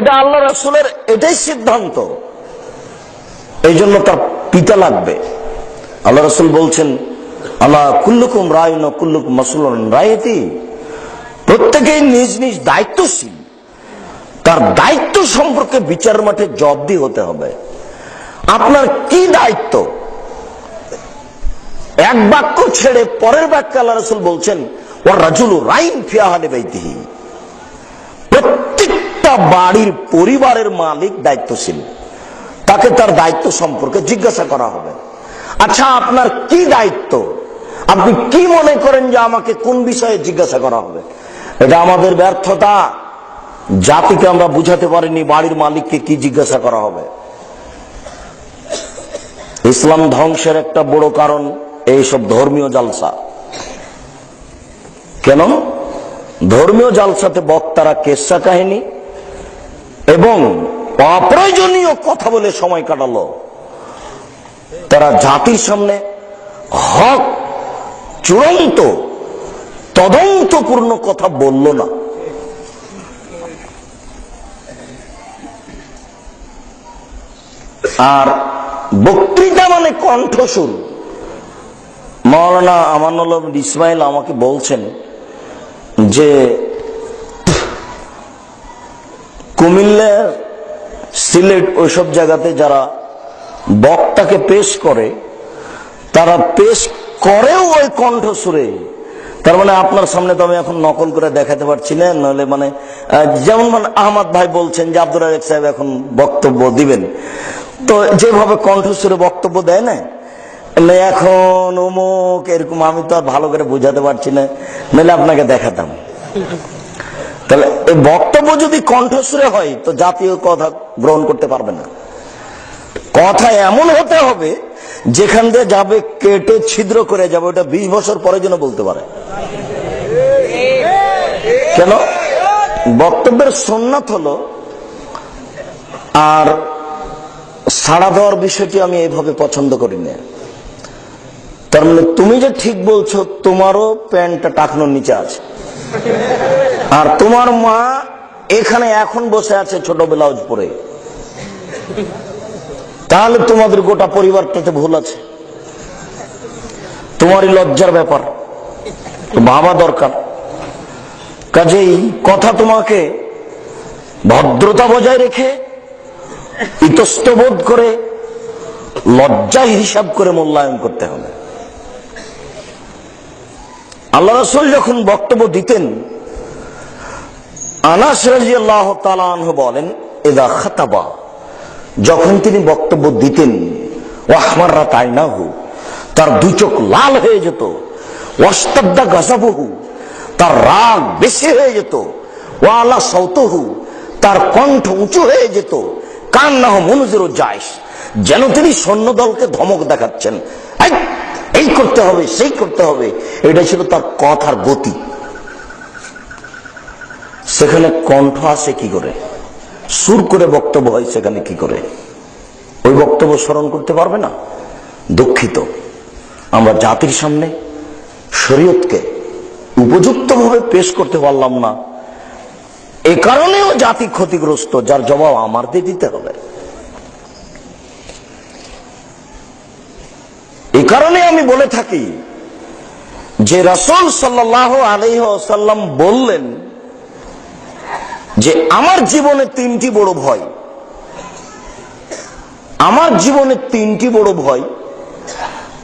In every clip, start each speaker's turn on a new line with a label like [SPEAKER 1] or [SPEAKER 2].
[SPEAKER 1] এটা আল্লাহ রসুলের এটাই সিদ্ধান্ত। এই জন্য তার পিতা লাগবে। আল্লাহ রসুল বলছেন আল্লাহ কুল্লুকুম রায় ন কুল্লুকুম মাসুলন রায়তি। প্রত্যেকেই নিজ নিজ দায়িত্বশীল। তার দায়িত্ব সম্পর্কে বিচার মাঠে জবাবদি হতে হবে। আপনার কি দায়িত্ব? এক বাক্য ছেড়ে পরের বাক্যে আল্লাহ রসুল বলছেন ও রাজুল রাইন ফিয়াহালে বাইতিহি। প্রত্যেকটা বাড়ির পরিবারের মালিক দায়িত্বশীল। তাকে তার দায়িত্ব সম্পর্কে জিজ্ঞাসা করা হবে। আচ্ছা আপনার কি দায়িত্ব? আপনি কি মনে করেন যে আমাকে কোন বিষয়ে জিজ্ঞাসা করা হবে? এটা আমাদের ব্যর্থতা। জাতিকে আমরা বুঝাতে পারিনি বাড়ির মালিককে কি জিজ্ঞাসা করা হবে। ইসলাম ধ্বংসের একটা বড় কারণ এইসব ধর্মীয় জালসা। কেন? ধর্মীয় জালসাতে বক্তারা কেসা কাহিনী এবং অপ্রয়োজনীয় কথা বলে সময় কাটালো। তারা জাতির সামনে হক, চূড়ান্ত, তদন্তপূর্ণ কথা বলল না। আর বক্তৃতা মানে কণ্ঠসুর মৌলানা আমানুল ইসমাইল আমাকে বলছেন যে কুমিল্লা সিলেট ওইসব জায়গাতে যারা বক্তাকে পেশ করে, তারা পেশ করেও ওই কণ্ঠসুরে তার মানে আপনার সামনে তো আমি এখন নকল করে দেখাতে পারছি না, নাহলে মানে যেমন মানে আহমদ ভাই বলছেন যে আব্দুল রাজাক সাহেব এখন বক্তব্য দিবেন। তো যেভাবে কণ্ঠসুরে বক্তব্য দেয় না না এখন অমুক এরকম আমি তো আর ভালো করে বোঝাতে পারছি না, নাহলে আপনাকে দেখাতাম। তাহলে এই বক্তব্য যদি কণ্ঠস্বরে হয়, তো জাতীয় কথা গ্রহণ করতে পারবে না। কথা এমন হতে হবে, যেখান দিয়ে যাবে, কেটে ছিদ্র করে যাবে, ওটা বিশ বছর পরে যেন বলতে পারে। কেন? বক্তব্যের সোননাথ হলো, আর সাড়া দেওয়ার বিষয়টি আমি এইভাবে পছন্দ করি না তার মানে তুমি যে ঠিক বলছো, তোমারও প্যান্টটা টাকনোর নিচে আছে। আর তোমার মা এখানে এখন বসে আছে ছোট ব্লাউজ পরে তাহলে তোমাদের গোটা পরিবারটাতে ভুল আছে। তোমারই লজ্জার ব্যাপার। ভাবা দরকার। কাজেই কথা তোমাকে ভদ্রতা বজায় রেখে, ইতস্তবোধ করে লজ্জা হিসাব করে মূল্যায়ন করতে হবে। আল্লাহ রসুল যখন বক্তব্য দিতেন বলেন এদা খাতাবা যখন তিনি বক্তব্য দিতেন ওয়াহমাররা তাই না হু তার দুই চোখ লাল হয়ে যেত ওয়াস্তাদ্দা গাজাবহু তার রাগ বেশি হয়ে যেত, ওয়ালা সৌতহু তার কণ্ঠ উঁচু হয়ে যেত কান না মনুজেরও যাইস যেন তিনি সৈন্যদলকে ধমক দেখাচ্ছেন এই করতে হবে, সেই করতে হবে এটা ছিল তার কথার গতি। সেখানে কণ্ঠ আসে কি করে? সুর করে বক্তব্য হয় সেখানে কি করে? ওই বক্তব্য স্মরণ করতে পারবে না? দুঃখিত। আমরা জাতির সামনে শরীয়তকে উপযুক্তভাবে পেশ করতে পারলাম না। এ কারণেও জাতি ক্ষতিগ্রস্ত, যার জবাব আমার দিয়ে দিতে হবে। এই কারণে আমি বলে থাকি, যে রাসূল সাল্লাহ আলহ্লাম বললেন যে আমার জীবনে তিনটি বড় ভয়। আমার জীবনে তিনটি বড় ভয়।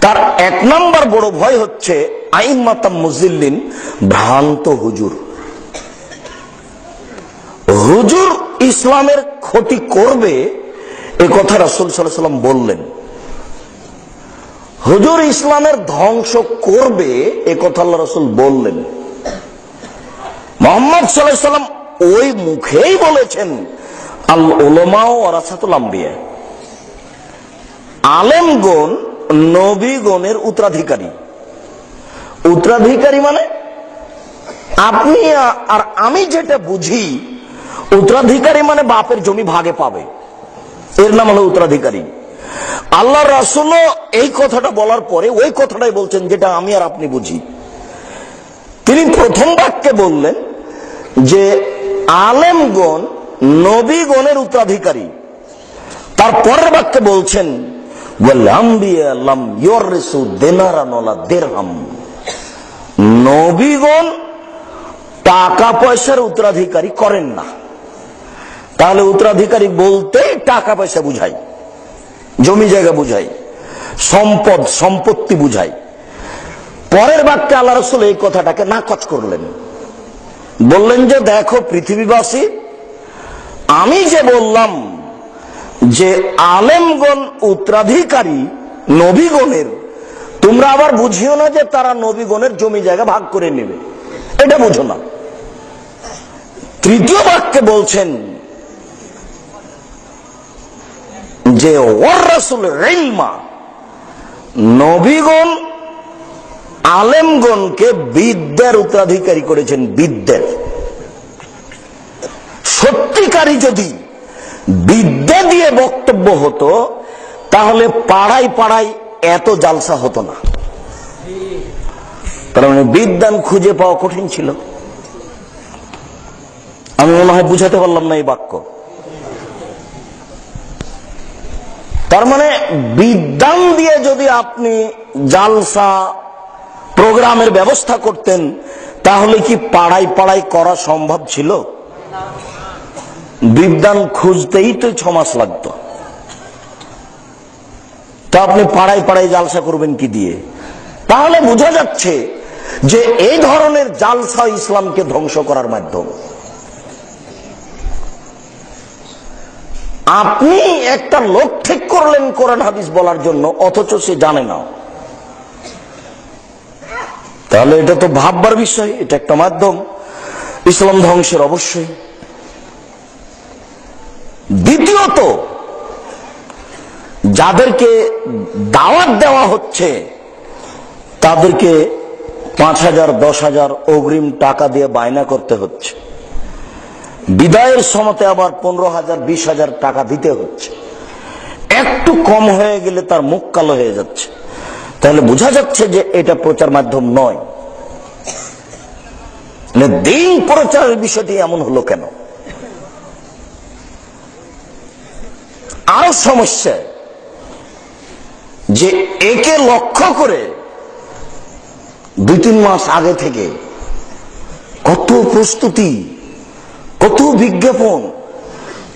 [SPEAKER 1] তার এক নম্বর বড় ভয় হচ্ছে আইন মাতাম মুজিল্লিন, ভ্রান্ত হুজুর। হুজুর ইসলামের ক্ষতি করবে, এ কথা রাসুল সাল্লাম বললেন। হুজুর ইসলামের ধ্বংস করবে, এ কথা আল্লাহ রসুল বললেন। মোহাম্মদ সাল্লাহ সাল্লাম ওই মুখেই বলেছেন আল ওলমা ও আম্বিয়া। আলেমগণ নবীগণের উত্তরাধিকারী। উত্তরাধিকারী মানে? আপনি আর আমি যেটা বুঝি, উত্তরাধিকারী মানে বাপের জমি ভাগে পাবে। এর নাম হলো উত্তরাধিকারী। আল্লাহ রাসুল এই কথাটা বলার পরে ওই কথাটাই বলছেন যেটা আমি আর আপনি বুঝি। তিনি প্রথম বাক্যে বললেন যে আলেমগণ নবীগণের উত্তরাধিকারী। তার পরের বাক্যে বলছেন নবীগণ টাকা পয়সার উত্তরাধিকারী করেন না। তাহলে উত্তরাধিকারী বলতে টাকা পয়সা বুঝাই জমি জায়গা বুঝাই সম্পদ, সম্পত্তি বুঝাই পরের বাক্যে আল্লাহ রসুল এই কথাটাকে নাকচ করলেন। বললেন যে, দেখো পৃথিবীবাসী, আমি যে বললাম যে আলেমগণ উত্তরাধিকারী নবীগণের, তোমরা আবার বুঝিও না যে তারা নবীগণের জমি জায়গা ভাগ করে নেবে। এটা বুঝো না। তৃতীয় বাক্যে বলছেন যে ওর রাসুল নবীগণ আলেমগণকে বিদ্যার উত্তরাধিকারী করেছেন বিদ্যার। সত্যিকারই যদি বিদ্যা দিয়ে বক্তব্য হতো, তাহলে পাড়ায় পাড়ায় এত জালসা হতো না। তার মানে বিদ্যান খুঁজে পাওয়া কঠিন ছিল। আমি মনে হয় বুঝাতে পারলাম না এই বাক্য। তার মানে বিদ্যান দিয়ে যদি আপনি জালসা প্রোগ্রামের ব্যবস্থা করতেন, তাহলে কি পাড়ায় পাড়ায় করা সম্ভব ছিল? বিদ্যান খুঁজতেই তো ছ মাস লাগতো। তো আপনি পাড়ায় পাড়ায় জালসা করবেন কি দিয়ে? তাহলে বোঝা যাচ্ছে যে এই ধরনের জালসা ইসলামকে ধ্বংস করার মাধ্যম। আপনি একটা লোক ঠিক করলেন কোরআন হাদিস বলার জন্য, অথচ সে জানে না। তাহলে এটা তো ভাববার বিষয়, এটা একটা মাধ্যম। ইসলাম ধ্বংসের অবশ্যই। দ্বিতীয়ত, যাদেরকে দাওয়াত দেওয়া হচ্ছে, তাদেরকে পাঁচ হাজার, দশ হাজার অগ্রিম টাকা দিয়ে বায়না করতে হচ্ছে। বিদায়ের সময়তে আবার পনেরো হাজার, বিশ হাজার টাকা দিতে হচ্ছে। একটু কম হয়ে গেলে তার মুখ কালো হয়ে যাচ্ছে। তাহলে বোঝা যাচ্ছে যে এটা প্রচার মাধ্যম নয়। মানে দিন প্রচারের বিষয়টি এমন হলো কেন? আরও সমস্যা যে একে লক্ষ্য করে দুই তিন মাস আগে থেকে কত প্রস্তুতি, কত বিজ্ঞাপন,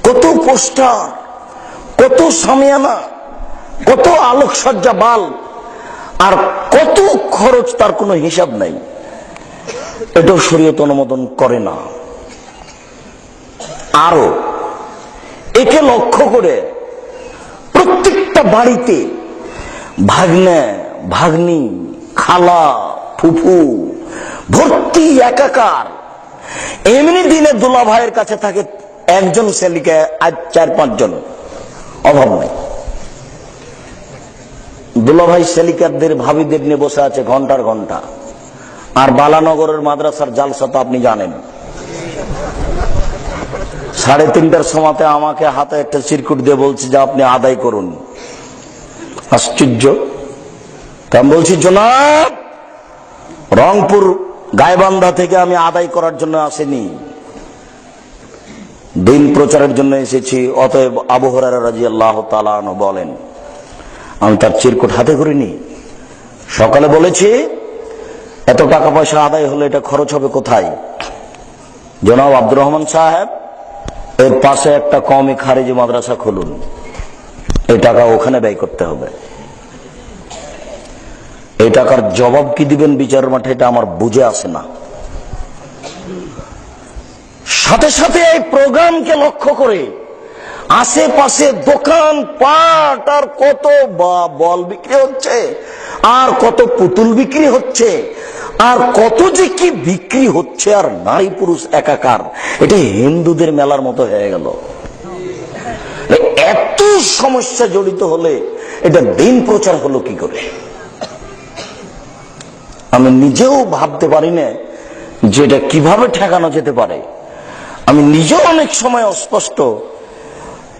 [SPEAKER 1] কত পোস্টার, কত সামিয়ানা, কত আলোকসজ্জা বাল আর কত খরচ তার কোনো হিসাব নাই। এটাও শরীয়ত অনুমোদন করে না। আরও একে লক্ষ্য করে প্রত্যেকটা বাড়িতে ভাগ্নে, ভাগ্নি, খালা, ফুফু, ভর্তি একাকার, এমনি দিনে দুলা ভাইয়ের কাছে থাকে একজন সেলিকে আজ চার পাঁচজন। অভাব নেই। দুলাভাই সেলিকারদের ভাবিদের নিয়ে বসে আছে ঘণ্টার ঘণ্টা। আর বালানগরের মাদ্রাসার জালসা তো আপনি জানেন। সাড়ে তিনটার সময়তে আমাকে হাতে একটা চিরকুট দিয়ে বলছে যে আপনি আদায় করুন। আশ্চর্য। আমি বলছি, জনাব, রংপুর গায়বান্ধা থেকে আমি আদায় করার জন্য আসেনি। দিন প্রচারের জন্য এসেছি। অতএব আবহরার রাজি আল্লাহ তালানো বলেন আমি তার চিরকুট হাতে করিনি সকালে বলেছি, এত টাকা পয়সা আদায় হলে এটা খরচ হবে কোথায়? জনাব আব্দুর রহমান সাহেব, এর পাশে একটা কমই খারিজি মাদ্রাসা খুলুন। এই টাকা ওখানে ব্যয় করতে হবে। এই টাকার জবাব কি দিবেন বিচার মাঠে এটা আমার বুঝে আসে না। সাথে সাথে এই প্রোগ্রামকে লক্ষ্য করে আশেপাশে দোকান পাট আর কত বা- বল বিক্রি হচ্ছে, আর কত পুতুল বিক্রি হচ্ছে, আর কত যে কি বিক্রি হচ্ছে আর নারী পুরুষ একাকার, এটা হিন্দুদের মেলার মতো হয়ে গেল। এত সমস্যা জড়িত হলে এটা দিন প্রচার হলো কি করে? আমি নিজেও ভাবতে পারি না যে এটা কীভাবে ঠেকানো যেতে পারে। আমি নিজেও অনেক সময় অস্পষ্ট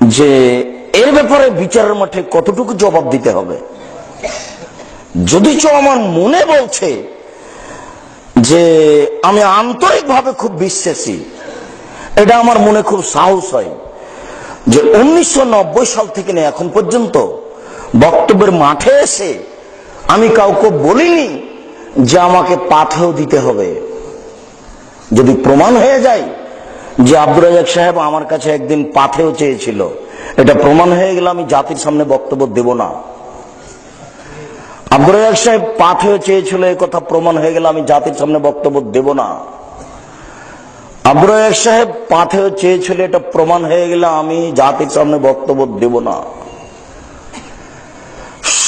[SPEAKER 1] যে এর ব্যাপারে বিচারের মাঠে কতটুকু জবাব দিতে হবে? যদিচ আমার মনে বলছে যে আমি আন্তরিকভাবে খুব বিশ্বাসী, এটা আমার মনে খুব সাহস হয় যে উনিশশো নব্বই সাল থেকে নিয়ে এখন পর্যন্ত বক্তব্যের মাঠে এসে আমি কাউকে বলিনি যে আমাকে পাথেও দিতে হবে। যদি প্রমাণ হয়ে যায় যে আব্দুর রাজাক সাহেব আমার কাছে একদিন পাথেও চেয়েছিল। এটা প্রমাণ হয়ে গেলে, আমি জাতির সামনে বক্তব্য দেব না। আব্দুর রাজাক সাহেব পাথেও চেয়েছিল, এ কথা প্রমাণ হয়ে গেলে, আমি জাতির সামনে বক্তব্য দেব না। আব্দুর রাজাক সাহেব পাথেও চেয়েছিল, এটা প্রমাণ হয়ে গেলে, আমি জাতির সামনে বক্তব্য দেব না।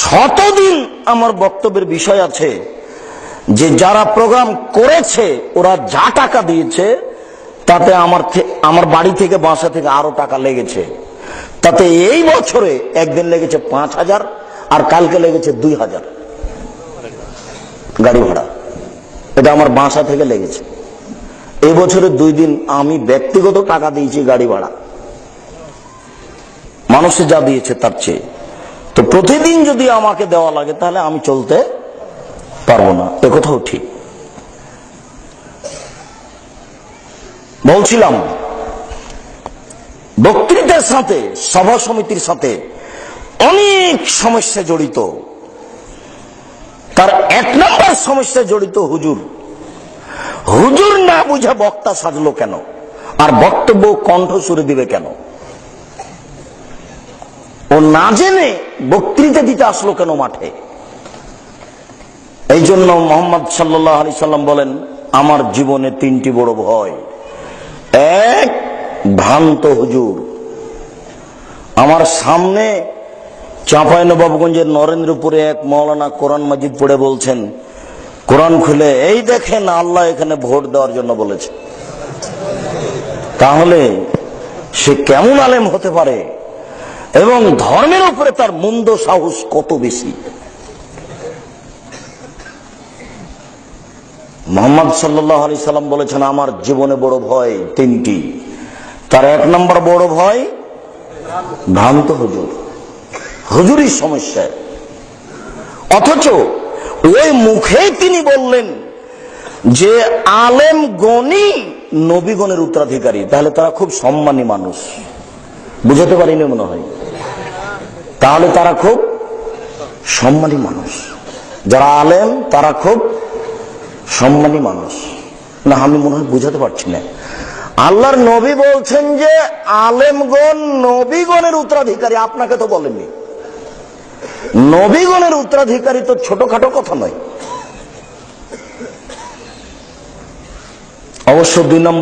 [SPEAKER 1] শতদিন আমার বক্তব্যের বিষয় আছে যে যারা প্রোগ্রাম করেছে, ওরা যা টাকা দিয়েছে তাতে আমার আমার বাড়ি থেকে বাসা থেকে আরও টাকা লেগেছে। তাতে এই বছরে একদিন লেগেছে পাঁচ হাজার, আর কালকে লেগেছে দুই হাজার। গাড়ি ভাড়া। এটা আমার বাসা থেকে লেগেছে। এই বছরে দুই দিন আমি ব্যক্তিগত টাকা দিয়েছি গাড়ি ভাড়া। মানুষে যা দিয়েছে তার চেয়ে। তো প্রতিদিন যদি আমাকে দেওয়া লাগে, তাহলে আমি চলতে পারব না। একথাও ঠিক। বলছিলাম, বক্তৃতার সাথে, সভা সমিতির সাথে অনেক সমস্যা জড়িত। তার এক নম্বর সমস্যা জড়িত হুজুর হুজুর না বুঝে বক্তা সাজলো কেন? আর বক্তব্য কণ্ঠ সুরে দিবে কেন? ও না জেনে বক্তৃতা দিতে আসলো কেন মাঠে? এই জন্য মোহাম্মদ সাল্লাহ আলি সাল্লাম বলেন, আমার জীবনে তিনটি বড় ভয়। ভ্রান্ত হুজুর। আমার সামনে চাঁপাই নবাবগঞ্জের নরেন্দ্রপুরে এক মৌলানা কোরআন মাজিদ পড়ে বলছেন, কোরআন খুলে, এই দেখেন আল্লাহ এখানে ভোট দেওয়ার জন্য বলেছে। তাহলে সে কেমন আলেম হতে পারে? এবং ধর্মের উপরে তার মন্দ সাহস কত বেশি? মোহাম্মদ সাল্লাহ আলি সাল্লাম বলেছেন, আমার জীবনে বড় ভয় তিনটি। তার এক নম্বর বড় ভয়, ভ্রান্ত হুজুর। হুজুরই সমস্যা। অথচ ওই মুখেই তিনি বললেন যে, আলেম গণই নবীগণের উত্তরাধিকারী, তাহলে তারা খুব সম্মানী মানুষ। বুঝাতে পারিনি মনে হয়। তাহলে তারা খুব সম্মানী মানুষ। যারা আলেম, তারা খুব সম্মানী মানুষ। না, আমি মনে হয় বুঝাতে পারছি না। আল্লাহর নবী বলছেন যে, আলেমগণ নবীগণের উত্তরাধিকারী, আপনাকে তো বলেননি। নবীগণের উত্তরাধিকারী তো ছোটখাটো কথা নয়। অবশ্য দুই নম্বর